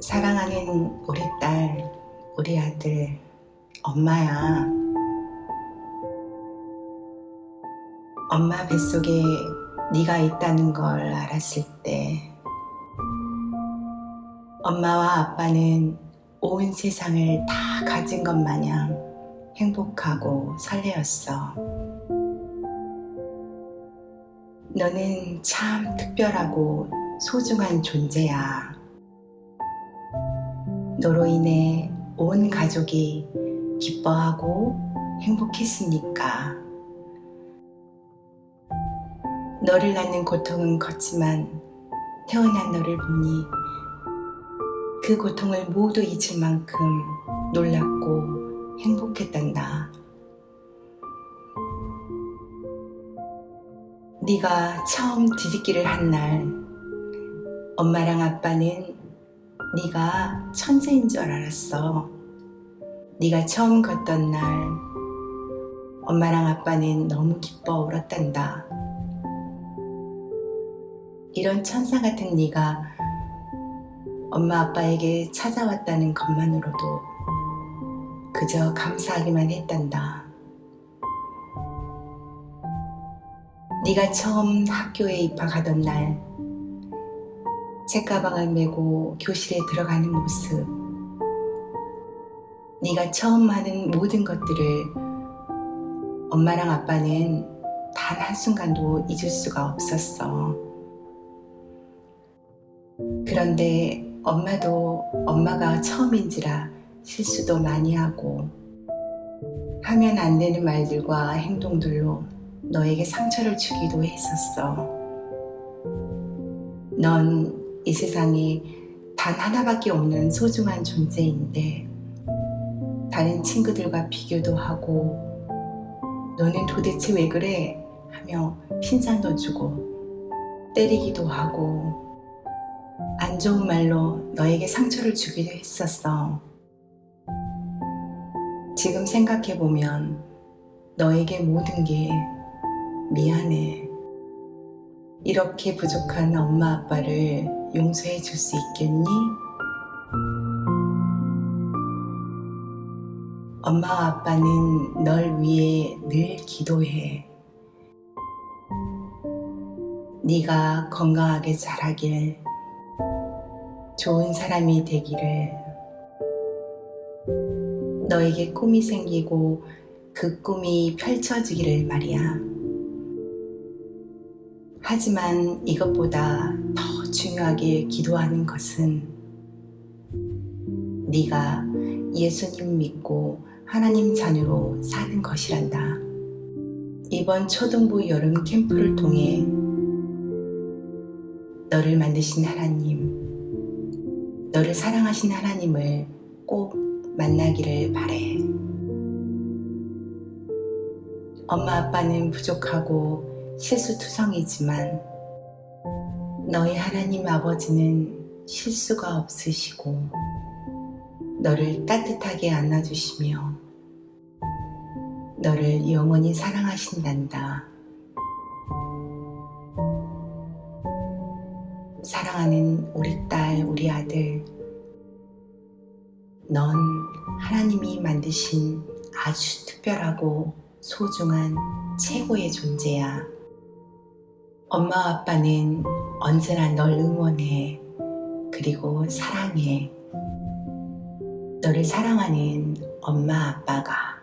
사랑하는 우리 딸, 우리 아들, 엄마야. 엄마 뱃속에 네가 있다는 걸 알았을 때 엄마와 아빠는 온 세상을 다 가진 것 마냥 행복하고 설레었어. 너는 참 특별하고 소중한 존재야. 너로 인해 온 가족이 기뻐하고 행복했으니까. 너를 낳는 고통은 컸지만 태어난 너를 보니 그 고통을 모두 잊을 만큼 놀랍고 행복했단다. 네가 처음 뒤집기를 한 날 엄마랑 아빠는 네가 천재인 줄 알았어. 네가 처음 걷던 날 엄마랑 아빠는 너무 기뻐 울었단다. 이런 천사 같은 네가 엄마 아빠에게 찾아왔다는 것만으로도 그저 감사하기만 했단다. 네가 처음 학교에 입학하던 날 책가방을 메고 교실에 들어가는 모습 네가 처음 하는 모든 것들을 엄마랑 아빠는 단 한순간도 잊을 수가 없었어. 그런데 엄마도 엄마가 처음인지라 실수도 많이 하고 하면 안 되는 말들과 행동들로 너에게 상처를 주기도 했었어. 넌 이 세상에 단 하나밖에 없는 소중한 존재인데 다른 친구들과 비교도 하고 너는 도대체 왜 그래? 하며 핀잔도 주고 때리기도 하고 안 좋은 말로 너에게 상처를 주기도 했었어. 지금 생각해보면 너에게 모든 게 미안해. 이렇게 부족한 엄마 아빠를 용서해 줄 수 있겠니? 엄마와 아빠는 널 위해 늘 기도해. 네가 건강하게 자라길, 좋은 사람이 되기를, 너에게 꿈이 생기고 그 꿈이 펼쳐지기를 말이야. 하지만 이것보다 더 중요하게 기도하는 것은 네가 예수님 믿고 하나님 자녀로 사는 것이란다. 이번 초등부 여름 캠프를 통해 너를 만드신 하나님, 너를 사랑하신 하나님을 꼭 만나기를 바래. 엄마 아빠는 부족하고 실수투성이지만 너희 하나님 아버지는 실수가 없으시고 너를 따뜻하게 안아주시며 너를 영원히 사랑하신단다. 사랑하는 우리 딸, 우리 아들, 넌 하나님이 만드신 아주 특별하고 소중한 최고의 존재야. 엄마 아빠는 언제나 널 응원해. 그리고 사랑해. 너를 사랑하는 엄마 아빠가